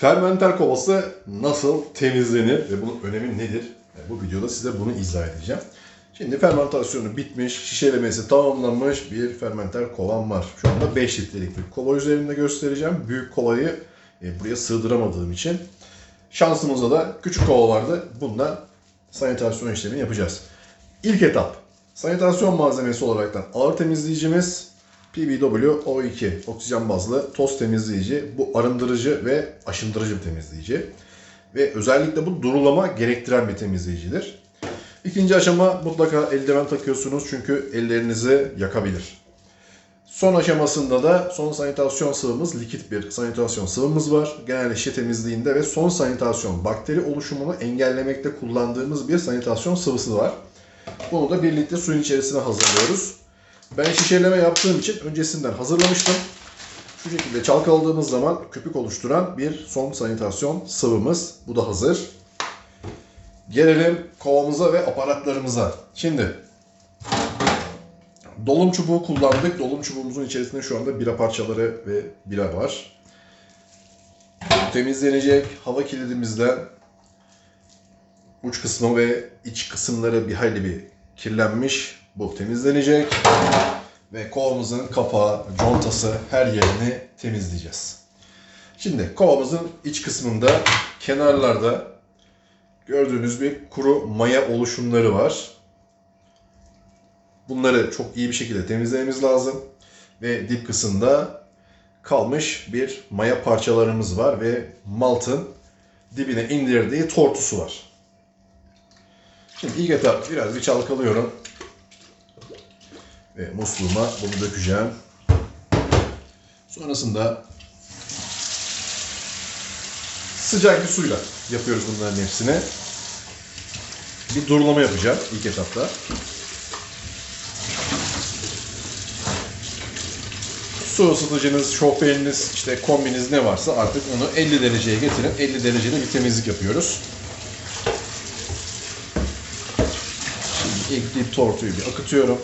Fermenter kovası nasıl temizlenir ve bunun önemi nedir? Yani bu videoda size bunu izah edeceğim. Şimdi fermentasyonu bitmiş, şişelemesi tamamlanmış bir fermenter kovam var. Şu anda 5 litrelik bir kova üzerinde göstereceğim. Büyük kovayı e, buraya sığdıramadığım için. Şansımıza da küçük kova vardı. Bununla sanitasyon işlemini yapacağız. İlk etap. Sanitasyon malzemesi olaraktan ağır temizleyicimiz PBW O2 oksijen bazlı toz temizleyici. Bu arındırıcı ve aşındırıcı bir temizleyici. Ve özellikle bu durulama gerektiren bir temizleyicidir. İkinci aşama mutlaka eldiven takıyorsunuz çünkü ellerinizi yakabilir. Son aşamasında da son sanitasyon sıvımız likit bir sanitasyon sıvımız var. Genelde şişe temizliğinde ve son sanitasyon bakteri oluşumunu engellemekte kullandığımız bir sanitasyon sıvısı var. Bunu da 1 litre suyun içerisine hazırlıyoruz. Ben şişeleme yaptığım için öncesinden hazırlamıştım. Şu şekilde çalkaladığımız zaman köpük oluşturan bir son sanitasyon sıvımız. Bu da hazır. Gelelim kovamıza ve aparatlarımıza. Şimdi dolum çubuğu kullandık. Dolum çubuğumuzun içerisinde şu anda bira parçaları ve bira var. Temizlenecek hava kilidimizden uç kısmı ve iç kısımları bir hayli bir kirlenmiş. Bu temizlenecek. Ve kovamızın kapağı, contası her yerini temizleyeceğiz. Şimdi kovamızın iç kısmında kenarlarda gördüğünüz bir kuru maya oluşumları var. Bunları çok iyi bir şekilde temizlememiz lazım. Ve dip kısımda kalmış bir maya parçalarımız var ve maltın dibine indirdiği tortusu var. Şimdi ilk etap biraz bir çalkalıyorum. Ve musluğuma bunu dökeceğim. Sonrasında sıcak bir suyla yapıyoruz bunların hepsini. Bir durulama yapacağım ilk etapta. Su ısıtıcınız, şofbeniniz, işte kombiniz ne varsa artık onu 50 dereceye getirin. 50 derecede bir temizlik yapıyoruz. Şimdi ilk dip tortuyu bir akıtıyorum.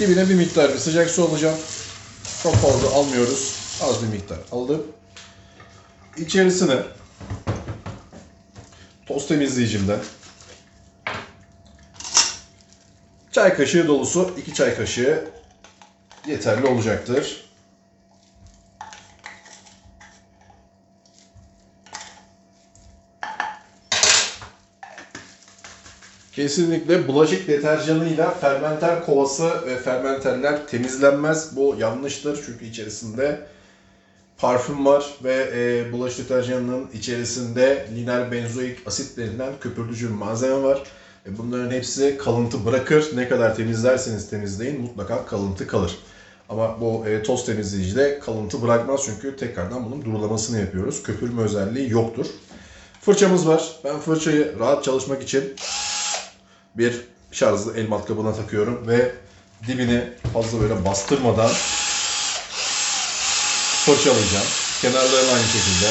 Dibine bir miktar bir sıcak su alacağım. Çok fazla almıyoruz. Az bir miktar aldım. İçerisine toz temizleyicimden çay kaşığı dolusu 2 çay kaşığı yeterli olacaktır. Kesinlikle bulaşık deterjanıyla fermenter kovası ve fermenterler temizlenmez. Bu yanlıştır çünkü içerisinde parfüm var ve e, bulaşık deterjanının içerisinde lineer benzoik asit denilen köpürtücü bir malzeme var. E, bunların hepsi kalıntı bırakır. Ne kadar temizlerseniz temizleyin mutlaka kalıntı kalır. Ama bu e, toz temizleyicide kalıntı bırakmaz çünkü tekrardan bunun durulamasını yapıyoruz. Köpürme özelliği yoktur. Fırçamız var. Ben fırçayı rahat çalışmak için bir şarjlı el matkabına takıyorum ve dibini fazla böyle bastırmadan fırçalayacağım. Kenarlarını aynı şekilde.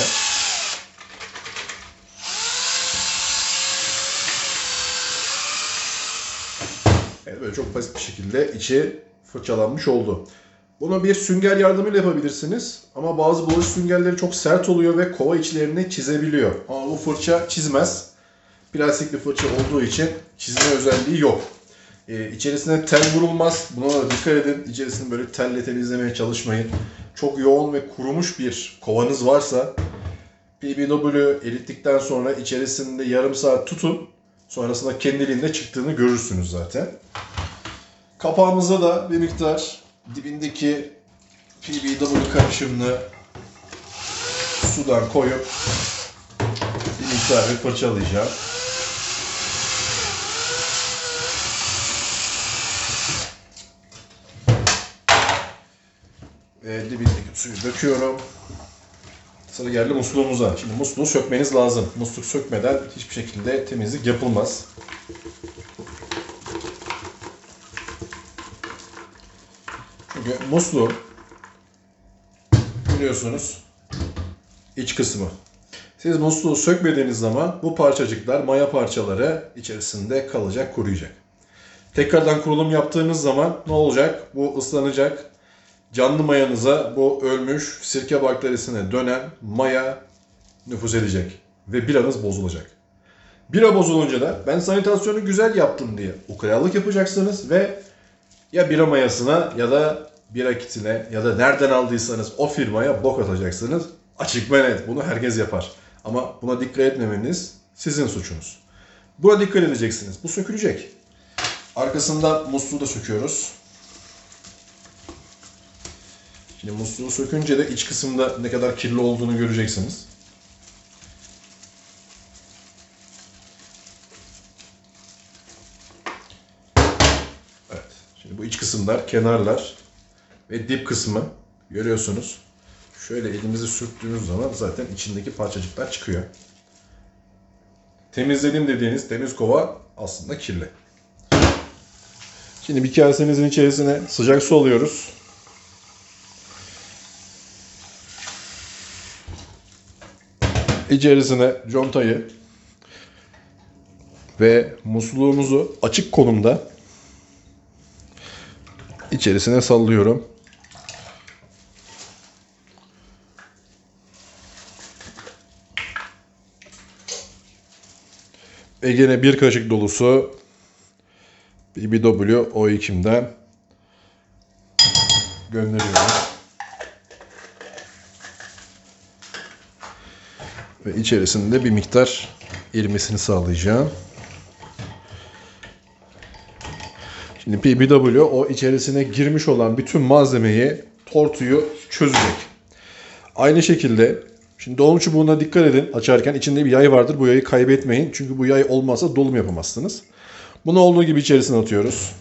Evet böyle çok basit bir şekilde içi fırçalanmış oldu. Bunu bir sünger yardımıyla yapabilirsiniz. Ama bazı bulaşık süngerleri çok sert oluyor ve kova içlerini çizebiliyor. Ama bu fırça çizmez. Plastik bir fırça olduğu için çizme özelliği yok. Ee, içerisine tel vurulmaz. Buna da dikkat edin. İçerisini böyle telle temizlemeye çalışmayın. Çok yoğun ve kurumuş bir kovanız varsa PBW erittikten sonra içerisinde yarım saat tutun. Sonrasında kendiliğinde çıktığını görürsünüz zaten. Kapağımıza da bir miktar dibindeki PBW karışımını sudan koyup bir miktar bir fırçalayacağım. Ve dibindeki suyu döküyorum. Sıra geldi musluğumuza. Şimdi musluğu sökmeniz lazım. Musluk sökmeden hiçbir şekilde temizlik yapılmaz. Çünkü musluğun biliyorsunuz iç kısmı. Siz musluğu sökmediğiniz zaman bu parçacıklar, maya parçaları içerisinde kalacak, kuruyacak. Tekrardan kurulum yaptığınız zaman ne olacak? Bu ıslanacak. Canlı mayanıza bu ölmüş sirke bakterisine dönen maya nüfuz edecek. Ve biranız bozulacak. Bira bozulunca da ben sanitasyonu güzel yaptım diye ukalalık yapacaksınız ve ya bira mayasına ya da bira kitine ya da nereden aldıysanız o firmaya bok atacaksınız. Açık ve net bunu herkes yapar. Ama buna dikkat etmemeniz sizin suçunuz. Buna dikkat edeceksiniz. Bu sökülecek. Arkasından musluğu da söküyoruz. Şimdi musluğu sökünce de iç kısımda ne kadar kirli olduğunu göreceksiniz. Evet. Şimdi bu iç kısımlar, kenarlar ve dip kısmı görüyorsunuz. Şöyle elimizi sürttüğünüz zaman zaten içindeki parçacıklar çıkıyor. Temizledim dediğiniz temiz kova aslında kirli. Şimdi bir kasemizin içerisine sıcak su alıyoruz. İçerisine contayı ve musluğumuzu açık konumda içerisine sallıyorum. Ve bir kaşık dolusu BBW O2'mden gönderiyorum. Ve içerisinde bir miktar erimesini sağlayacağım. Şimdi PBW o içerisine girmiş olan bütün malzemeyi, tortuyu çözecek. Aynı şekilde şimdi dolum çubuğuna dikkat edin açarken içinde bir yay vardır. Bu yayı kaybetmeyin. Çünkü bu yay olmazsa dolum yapamazsınız. Bunu olduğu gibi içerisine atıyoruz.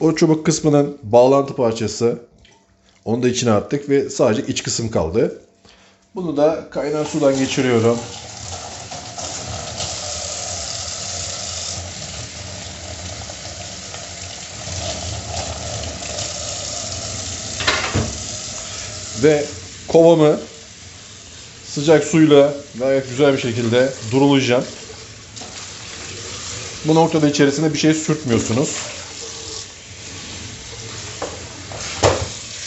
O çubuk kısmının bağlantı parçası onu da içine attık ve sadece iç kısım kaldı. Bunu da kaynar sudan geçiriyorum. Ve kovamı sıcak suyla gayet güzel bir şekilde durulayacağım. Bu noktada içerisine bir şey sürtmüyorsunuz.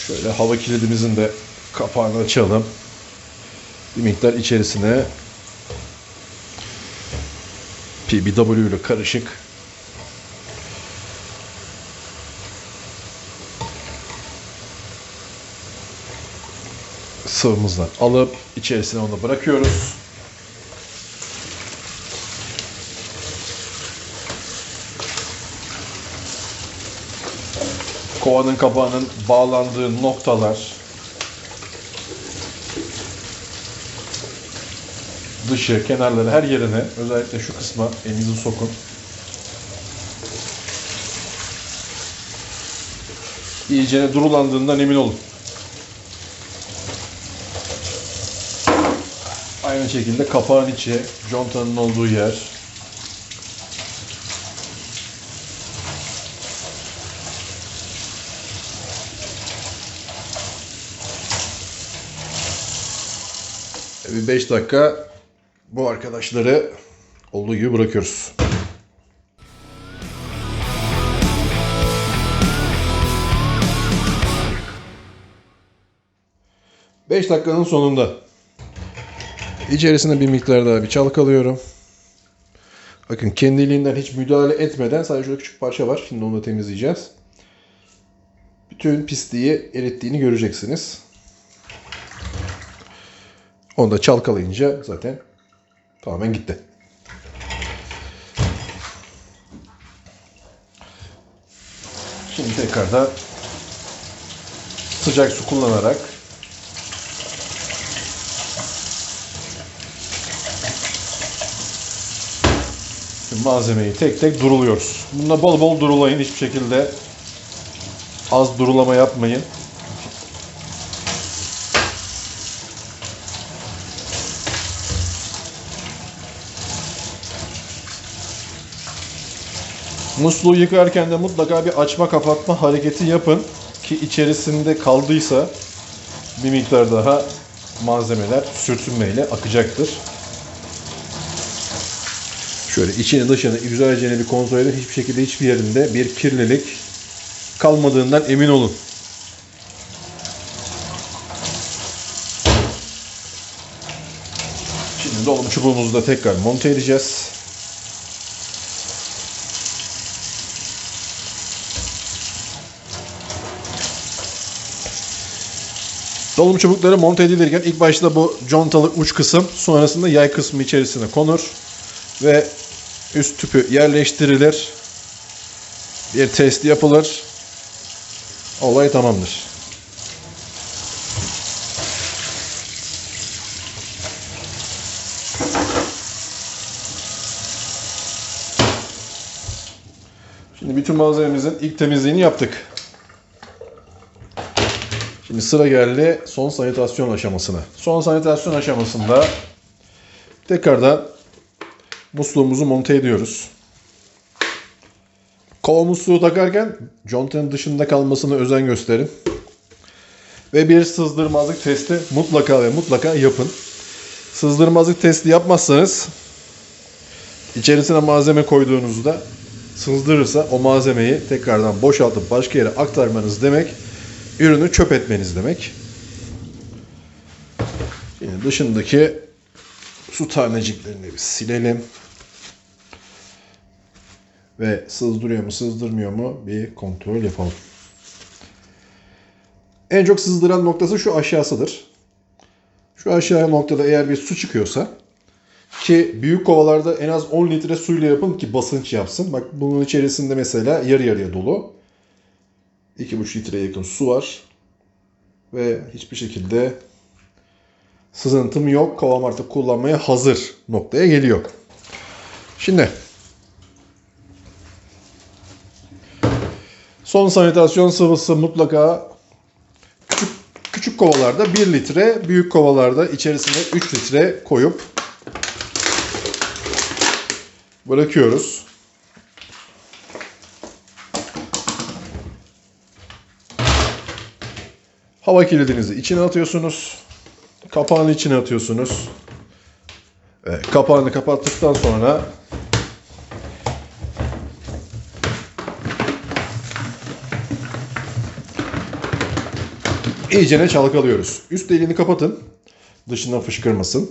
Şöyle hava kilidimizin de kapağını açalım. Bir miktar içerisine PBW ile karışık sıvımızdan alıp içerisine onu bırakıyoruz. Kovanın kapağının bağlandığı noktalar dışı, kenarları her yerine özellikle şu kısma elinizi sokun. İyicene durulandığından emin olun. Aynı şekilde kapağın içi, contanın olduğu yer. Bir 5 dakika bu arkadaşları olduğu gibi bırakıyoruz. Beş dakikanın sonunda içerisine bir miktar daha bir çalkalıyorum. Bakın kendiliğinden hiç müdahale etmeden sadece şurada küçük parça var. Şimdi onu da temizleyeceğiz. Bütün pisliği erittiğini göreceksiniz. Onu da çalkalayınca zaten tamamen gitti. Şimdi tekrardan sıcak su kullanarak malzemeyi tek tek duruluyoruz. Bunda bol bol durulayın. Hiçbir şekilde az durulama yapmayın. Musluğu yıkarken de mutlaka bir açma kapatma hareketi yapın ki içerisinde kaldıysa bir miktar daha malzemeler sürtünmeyle akacaktır. Şöyle içini dışını güzelce bir kontrol edin. Hiçbir şekilde hiçbir yerinde bir kirlilik kalmadığından emin olun. Şimdi dolum çubuğumuzu da tekrar monte edeceğiz. Dolum çubukları monte edilirken ilk başta bu contalı uç kısım sonrasında yay kısmı içerisine konur ve üst tüpü yerleştirilir. Bir test yapılır. Olay tamamdır. Şimdi bütün malzememizin ilk temizliğini yaptık. Şimdi sıra geldi son sanitasyon aşamasına. Son sanitasyon aşamasında tekrardan musluğumuzu monte ediyoruz. Kova musluğu takarken contanın dışında kalmasına özen gösterin. Ve bir sızdırmazlık testi mutlaka ve mutlaka yapın. Sızdırmazlık testi yapmazsanız içerisine malzeme koyduğunuzda sızdırırsa o malzemeyi tekrardan boşaltıp başka yere aktarmanız demek ürünü çöp etmeniz demek. Şimdi dışındaki su taneciklerini bir silelim. Ve sızdırıyor mu sızdırmıyor mu bir kontrol yapalım. En çok sızdıran noktası şu aşağısıdır. Şu aşağı noktada eğer bir su çıkıyorsa ki büyük kovalarda en az 10 litre suyla yapın ki basınç yapsın. Bak bunun içerisinde mesela yarı yarıya dolu. 2,5 litreye yakın su var. Ve hiçbir şekilde sızıntım yok. Kovam artık kullanmaya hazır noktaya geliyor. Şimdi son sanitasyon sıvısı mutlaka küçük, küçük kovalarda 1 litre, büyük kovalarda içerisine 3 litre koyup bırakıyoruz. Hava kilidinizi içine atıyorsunuz. Kapağını içine atıyorsunuz. Ve kapağını kapattıktan sonra iyicene çalkalıyoruz. Üst deliğini kapatın. Dışından fışkırmasın.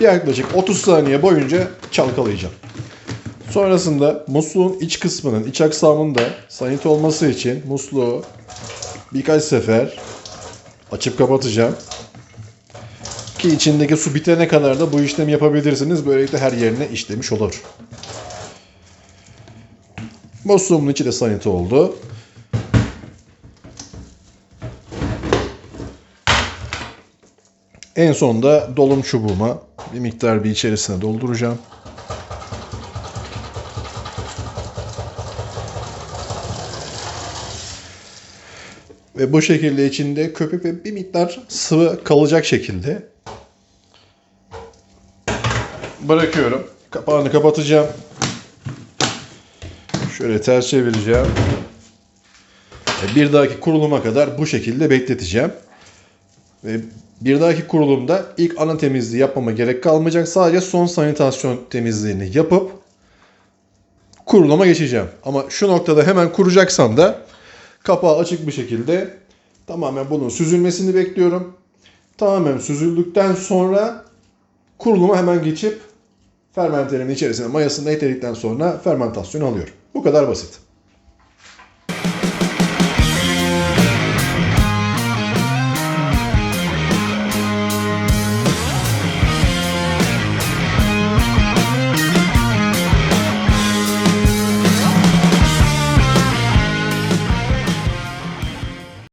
Yaklaşık 30 saniye boyunca çalkalayacağım. Sonrasında musluğun iç kısmının, iç aksamında sanit olması için musluğu birkaç sefer açıp kapatacağım. Ki içindeki su bitene kadar da bu işlemi yapabilirsiniz. Böylelikle her yerine işlemiş olur. Musluğumun içi de sanit oldu. En sonunda dolum çubuğuma bir miktar bir içerisine dolduracağım. Ve bu şekilde içinde köpük ve bir miktar sıvı kalacak şekilde bırakıyorum. Kapağını kapatacağım. Şöyle ters çevireceğim. Bir dahaki kuruluma kadar bu şekilde bekleteceğim. Ve bir dahaki kurulumda ilk ana temizliği yapmama gerek kalmayacak. Sadece son sanitasyon temizliğini yapıp kuruluma geçeceğim. Ama şu noktada hemen kuracaksam da kapağı açık bir şekilde tamamen bunun süzülmesini bekliyorum. Tamamen süzüldükten sonra kuruluma hemen geçip fermenterimin içerisine mayasını ekledikten sonra fermentasyonu alıyorum. Bu kadar basit.